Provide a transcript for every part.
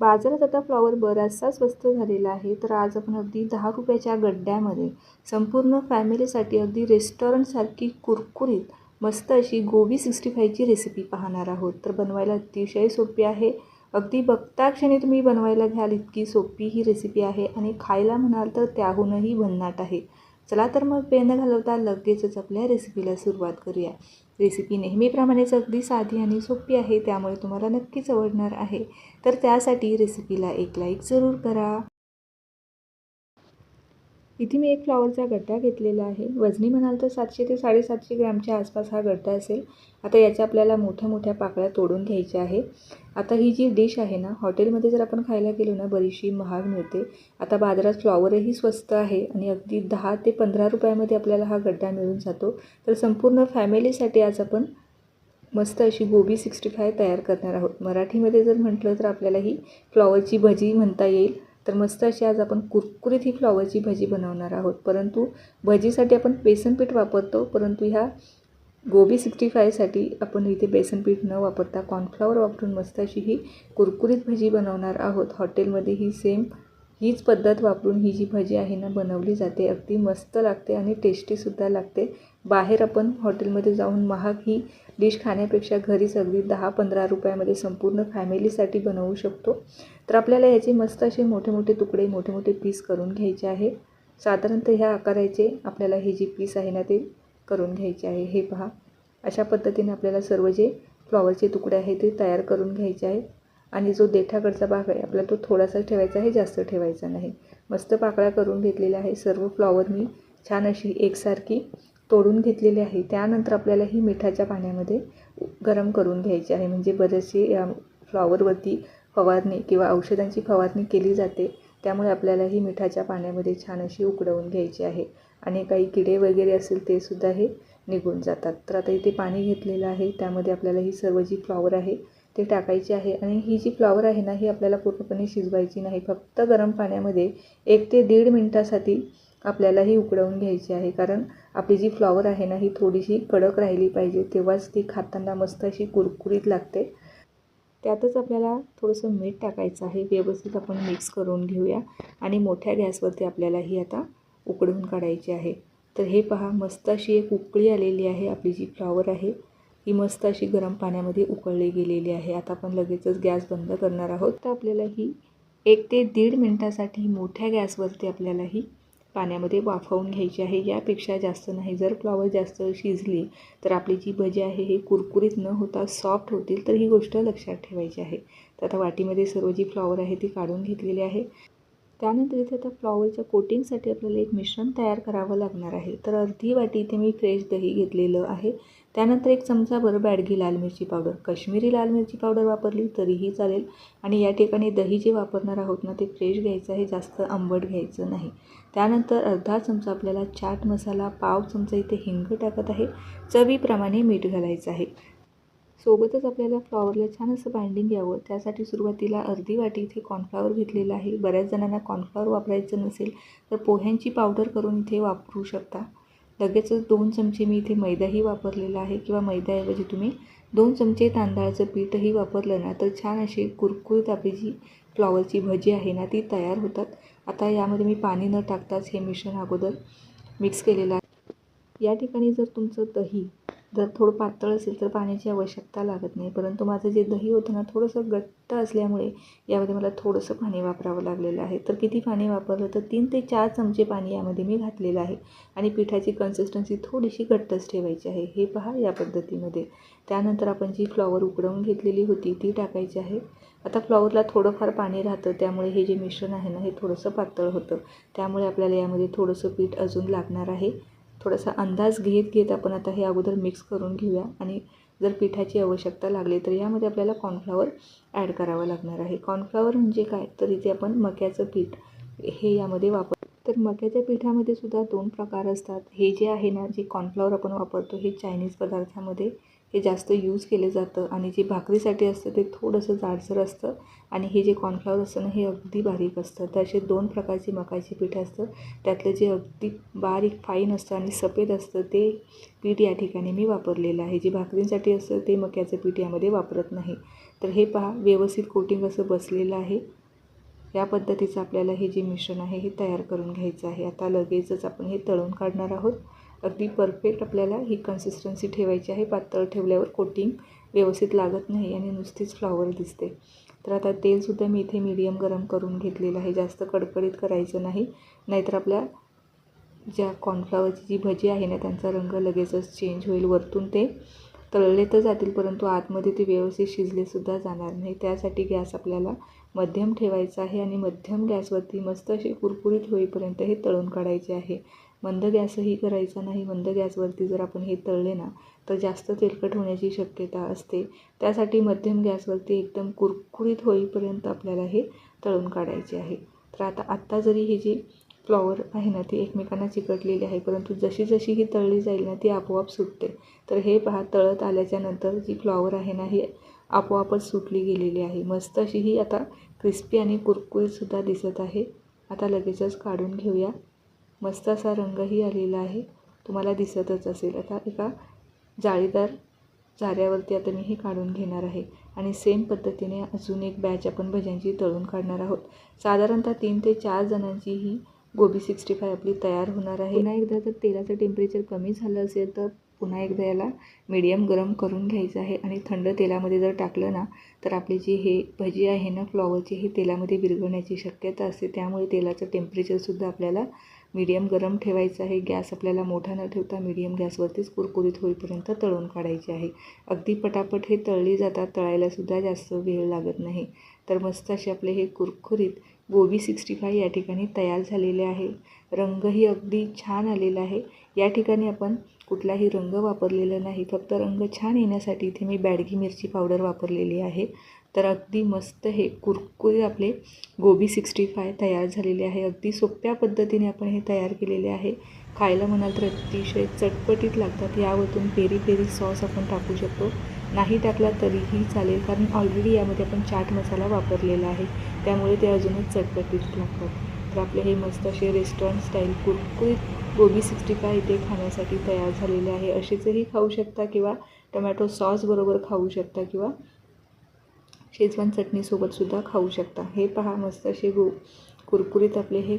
बाजारात आता फ्लॉवर बराचसा स्वस्त झालेला आहे तर आज आपण अगदी दहा रुपयाच्या गड्ड्यामध्ये संपूर्ण फॅमिलीसाठी अगदी रेस्टॉरंटसारखी कुरकुरीत मस्त अशी गोबी सिक्स्टी फायची रेसिपी पाहणार आहोत. तर बनवायला अतिशय सोपी आहे. अगदी बघता क्षणी तुम्ही बनवायला घ्याल इतकी सोपी ही रेसिपी आहे आणि खायला म्हणाल तर त्याहूनही भन्नाट आहे. चला तर मग पेन घालवता लगेचच आपल्या रेसिपीला सुरुवात करूया. रेसिपी नेहमीप्रमाणेच अगदी साधी आणि सोपी आहे त्यामुळे तुम्हाला नक्कीच आवडणार आहे. तर त्यासाठी रेसिपीला एक लाईक जरूर करा. इथे मी एक फ्लॉवरचा गड्डा घेतलेला आहे. वजनी म्हणाल तर सातशे ते साडेसातशे ग्रॅमच्या आसपास हा गड्डा असेल. आता याच्या आपल्याला मोठ्या मोठ्या पाकळ्या तोडून घ्यायच्या आहे. आता ही जी डिश आहे ना हॉटेलमध्ये जर आपण खायला गेलो ना बरीचशी महाग मिळते. आता बाजारात फ्लॉवरही स्वस्त आहे आणि अगदी दहा ते पंधरा रुपयामध्ये आपल्याला हा गड्डा मिळून जातो. तर संपूर्ण फॅमिलीसाठी आज आपण मस्त अशी गोबी सिक्स्टी फाय तयार करणार आहोत. मराठीमध्ये जर म्हटलं तर आपल्याला ही फ्लॉवरची भजी म्हणता येईल. तर मस्त अशी आज आपण कुरकुरीत ही फ्लॉवरची भजी बनवणार आहोत. परंतु भजीसाठी आपण बेसन पीठ वापरतो परंतु ह्या गोबी सिक्स्टी फायसाठी आपण इथे बेसन पीठ न वापरता कॉर्नफ्लॉवर वापरून मस्त अशी ही कुरकुरीत भजी बनवणार आहोत. हॉटेलमध्ये ही सेम हीच पद्धत वापरून ही जी भजी आहे ना बनवली जाते. अगदी मस्त लागते आणि टेस्टीसुद्धा लागते. बाहेर आपण हॉटेलमध्ये जाऊन महाग ही डिश खाण्यापेक्षा घरीच अगदी दहा पंधरा रुपयामध्ये संपूर्ण फॅमिलीसाठी बनवू शकतो. तर आपल्याला ह्याचे मस्त असे मोठे मोठे तुकडे मोठे मोठे पीस करून घ्यायचे आहे. साधारणतः ह्या आकाराचे आपल्याला हे जे पीस आहे ना ते करून घ्यायचे आहे. हे पहा. अशा पद्धतीने आपल्याला सर्व जे फ्लॉवरचे तुकडे आहे ते तयार करून घ्यायचे आहे आणि जो देठाकडचा भाग आहे आपल्याला तो थोडासा ठेवायचा आहे जास्त ठेवायचा नाही. मस्त पाकळ्या करून घेतलेल्या आहे. सर्व फ्लॉवर मी छान अशी एकसारखी तोडून घेतलेली आहे. त्यानंतर आपल्याला ही मिठाच्या पाण्यामध्ये गरम करून घ्यायची आहे. म्हणजे बरेचसे फ्लॉवरवरती फवारणी किंवा औषधांची फवारणी केली जाते. त्यामुळे आपल्याला ही मिठाच्या पाण्यामध्ये छान अशी उकडवून घ्यायची आहे. आणि काही किडे वगैरे असेल ते सुद्धा हे निघून जातात. तर आता इथे पाणी घेतलेलं आहे. त्यामध्ये आपल्याला ही सर्व जी फ्लॉवर आहे ते टाकायचे आहे. आणि ही जी फ्लॉवर आहे ना ही आपल्याला पूर्णपणे शिजवायची नाही. फक्त गरम पाण्यामध्ये एक ते दीड मिनटासाठी आपल्याला ही उकडवून घ्यायची आहे. कारण आपली जी फ्लॉवर आहे ना ही थोडीशी कडक राहिली पाहिजे. तेव्हाच ती खाताना मस्त अशी कुरकुरीत लागते. त्यातच आपल्याला थोडंसं मीठ टाकायचं आहे. व्यवस्थित आपण मिक्स करून घेऊया. आणि मोठ्या गॅसवरती आपल्याला ही आता उकडवून काढायची आहे. तर हे पहा मस्त अशी एक उकळी आलेली आहे आपली जी फ्लॉवर आहे. ही मस्त अशी गरम पाण्यामध्ये उकळली गेलेली आहे. आता आपण लगेचच गॅस बंद करणार आहोत. तर आपल्याला ही एक ते दीड मिनटासाठी मोठ्या गॅसवरती आपल्याला ही पाण्यामध्ये वाफवून घ्यायची आहे. यापेक्षा जास्त नाही. जर फ्लॉवर जास्त शिजली तर आपली जी भजी आहे हे कुरकुरीत न होता सॉफ्ट होतील तर ही गोष्ट लक्षात ठेवायची आहे. तर आता वाटीमध्ये सर्व जी फ्लॉवर आहे ती काढून घेतलेली आहे. त्यानंतर इथे आता फ्लॉवरच्या कोटिंगसाठी आपल्याला एक मिश्रण तयार करावं लागणार आहे. तर अर्धी वाटी इथे मी फ्रेश दही घेतलेलं आहे. त्यानंतर एक चमचाभर बॅडगी लाल मिरची पावडर. कश्मीरी लाल मिरची पावडर वापरली तरीही चालेल. आणि या ठिकाणी दही जे वापरणार आहोत ना ते फ्रेश घ्यायचं आहे जास्त आंबट घ्यायचं नाही. त्यानंतर अर्धा चमचा आपल्याला चाट मसाला पाव चमचा इथे हिंग टाकत आहे. चवीप्रमाणे मीठ घालायचं आहे. सोबतच आपल्याला फ्लॉवरला छान असं बाइंडिंग यावं. त्यासाठी सुरुवातीला अर्धी वाटी इथे कॉर्नफ्लॉवर घेतलेलं आहे. बऱ्याच जणांना कॉर्नफ्लॉवर वापरायचं नसेल तर पोह्यांची पावडर करून इथे वापरू शकता. लगेचच दोन चमचे मी इथे मैदाही वापरलेला आहे किंवा मैद्याऐवजी तुम्ही दोन चमचे तांदळाचं पीठही वापरलं ना तर छान अशी कुरकुरीत आपली जी फ्लॉवरची भजी आहे ना ती तयार होतात. आता यामध्ये मी पाणी न टाकताच हे मिश्रण अगोदर मिक्स केलेलं आहे. या ठिकाणी जर तुमचं दही जर थोडं पातळ असेल तर पाण्याची आवश्यकता लागत नाही. परंतु माझं जे दही होतं ना थोडंसं घट्ट असल्यामुळे यामध्ये मला थोडंसं पाणी वापरावं लागलेलं आहे. तर किती पाणी वापरलं तर तीन ते चार चमचे पाणी यामध्ये मी घातलेलं आहे आणि पिठाची कन्सिस्टन्सी थोडीशी घट्टच ठेवायची आहे. हे पहा या पद्धतीमध्ये. त्यानंतर आपण जी फ्लॉवर उकडवून घेतलेली होती ती टाकायची आहे. आता फ्लॉवरला थोडंफार पाणी राहतं त्यामुळे हे जे मिश्रण आहे ना हे थोडंसं पातळ होतं. त्यामुळे आपल्याला यामध्ये थोडंसं पीठ अजून लागणार आहे. थोडासा अंदाज घेत घेत आपण आता हे अगोदर मिक्स करून घेऊया. आणि जर पिठाची आवश्यकता लागली तर यामध्ये आपल्याला कॉर्नफ्लॉवर ॲड करावं लागणार आहे. कॉर्नफ्लॉवर म्हणजे काय? तर इथे आपण मक्याचं पीठ हे यामध्ये वापर तर मक्याच्या पिठामध्ये सुद्धा दोन प्रकार असतात. हे जे आहे ना जे कॉर्नफ्लॉवर आपण वापरतो हे चायनीज पदार्थामध्ये हे जास्त यूज केलं जातं आणि जे भाकरीसाठी असतं ते थोडंसं जाडसर असतं आणि हे जे कॉर्नफ्लॉवर असतं ना हे अगदी बारीक असतं. तर असे दोन प्रकारचे मकाचे पीठ असतं. त्यातलं जे अगदी बारीक फाईन असतं आणि सफेद असतं ते पीठ या ठिकाणी मी वापरलेलं आहे. जे भाकरींसाठी असतं ते मक्याचं पीठ यामध्ये वापरत नाही. तर हे पहा व्यवस्थित कोटिंग असं बसलेलं आहे. या पद्धतीचं आपल्याला हे जे मिश्रण आहे हे तयार करून घ्यायचं आहे. आता लगेचच आपण हे तळून काढणार आहोत. अगदी परफेक्ट आपल्याला ही कन्सिस्टन्सी ठेवायची आहे. पातळ ठेवल्यावर कोटिंग व्यवस्थित लागत नाही आणि नुसतीच फ्लॉवर दिसते. तर आता तेलसुद्धा मी इथे मीडियम गरम करून घेतलेलं आहे. जास्त कडकडीत करायचं नाही. नाहीतर आपल्या ज्या कॉर्नफ्लॉवरची जी भजी आहे ना त्यांचा रंग लगेचच चेंज होईल. वरतून ते तळले तर जातील परंतु आतमध्ये ते व्यवस्थित शिजलेसुद्धा जाणार नाही. त्यासाठी गॅस आपल्याला मध्यम ठेवायचा आहे आणि मध्यम गॅसवरती मस्त असे कुरकुरीत होईपर्यंत हे तळून काढायचे आहे. मंद गॅसही करायचा नाही. मंद गॅसवरती जर आपण हे तळले ना तर जास्त तेलकट होण्याची शक्यता असते. त्यासाठी मध्यम गॅसवरती एकदम कुरकुरीत होईपर्यंत आपल्याला हे तळून काढायचे आहे. तर आता आत्ता जरी हे जी फ्लॉवर आहे ना ती एकमेकांना चिकटलेली आहे परंतु जशी जशी ही तळली जाईल ना ती आपोआप सुटते. तर हे पहा तळत आल्याच्यानंतर जी फ्लॉवर आहे ना ही आपोआपच सुटली गेलेली आहे. मस्त अशी ही आता क्रिस्पी आणि कुरकुरीतसुद्धा दिसत आहे. आता लगेचच काढून घेऊया. मस्त असा रंगही आलेला आहे. तुम्हाला दिसतच असेल. आता एका जाळीदार चाऱ्यावरती आता मी हे काढून घेणार आहे. आणि सेम पद्धतीने अजून एक बॅच आपण भज्यांची तळून काढणार आहोत. साधारणतः तीन ते चार जणांची ही गोबी सिक्स्टी फाय आपली तयार होणार आहे. पुन्हा एकदा जर तेलाचं टेम्परेचर कमी झालं असेल तर पुन्हा एकदा याला मीडियम गरम करून घ्यायचं आहे. आणि थंड तेलामध्ये जर टाकलं ना तर आपली जी हे भजी आहे ना फ्लॉवरची हे तेलामध्ये विरघळण्याची शक्यता असते. त्यामुळे तेलाचं टेम्परेचरसुद्धा आपल्याला मीडियम गरम ठेवायचं आहे. गॅस आपल्याला मोठा न ठेवता मीडियम गॅसवरतीच कुरकुरीत होईपर्यंत तळून काढायचे आहे. अगदी पटापट हे तळली जातात तळायलासुद्धा जास्त वेळ लागत नाही. तर मस्त असे आपले हे कुरकुरीत गोबी सिक्स्टी फाय या ठिकाणी तयार झालेले आहे. रंगही अगदी छान आलेला आहे. या ठिकाणी आपण कुठलाही रंग वापरलेला नाही. फक्त रंग छान येण्यासाठी इथे मी बॅडगी मिरची पावडर वापरलेली आहे. तर अगदी मस्त हे कुरकुरे आपले गोबी सिक्स्टी फाय तयार झालेले आहे. अगदी सोप्या पद्धतीने आपण हे तयार केलेले आहे. खायला म्हणाल तर अतिशय चटपटीत लागतात. यावरतून पेरी पेरी सॉस आपण टाकू शकतो. नाही टाकला तरीही चालेल कारण ऑलरेडी यामध्ये आपण चाट मसाला वापरलेला आहे. त्यामुळे ते अजूनच चटपटीत लागतात. तर आपले हे मस्त असे रेस्टॉरंट स्टाईल कुरकुरीत गोबी सिक्स्टी फाय इथे खाण्यासाठी तयार झालेले आहे. असेचही खाऊ शकता किंवा टमॅटो सॉसबरोबर खाऊ शकता किंवा शेजवान चटणीसोबतसुद्धा खाऊ शकता. हे पहा मस्त असे गो कुरकुरीत आपले हे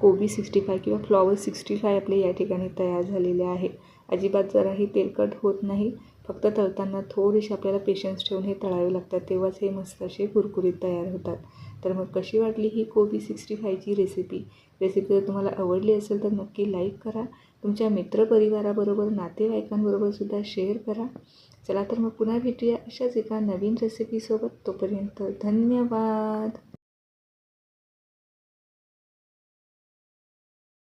कोबी सिक्स्टी फाय किंवा फ्लॉवर सिक्स्टी फाय आपले या ठिकाणी तयार झालेले आहे. अजिबात जराही तेलकट होत नाही. फक्त तळताना थोडेसे आपल्याला पेशन्स ठेवून हे तळावे लागतात. तेव्हाच हे मस्त असे कुरकुरीत तयार होतात. तर मग कशी वाटली ही कोबी सिक्स्टी फायची रेसिपी रेसिपी जर तुम्हाला आवडली असेल तर नक्की लाईक करा. तुमच्या मित्रपरिवाराबरोबर नातेवाईकांबरोबर सुद्धा शेअर करा. चला तर मग पुन्हा भेटूया अशाच एका नवीन रेसिपीसोबत तोपर्यंत धन्यवाद.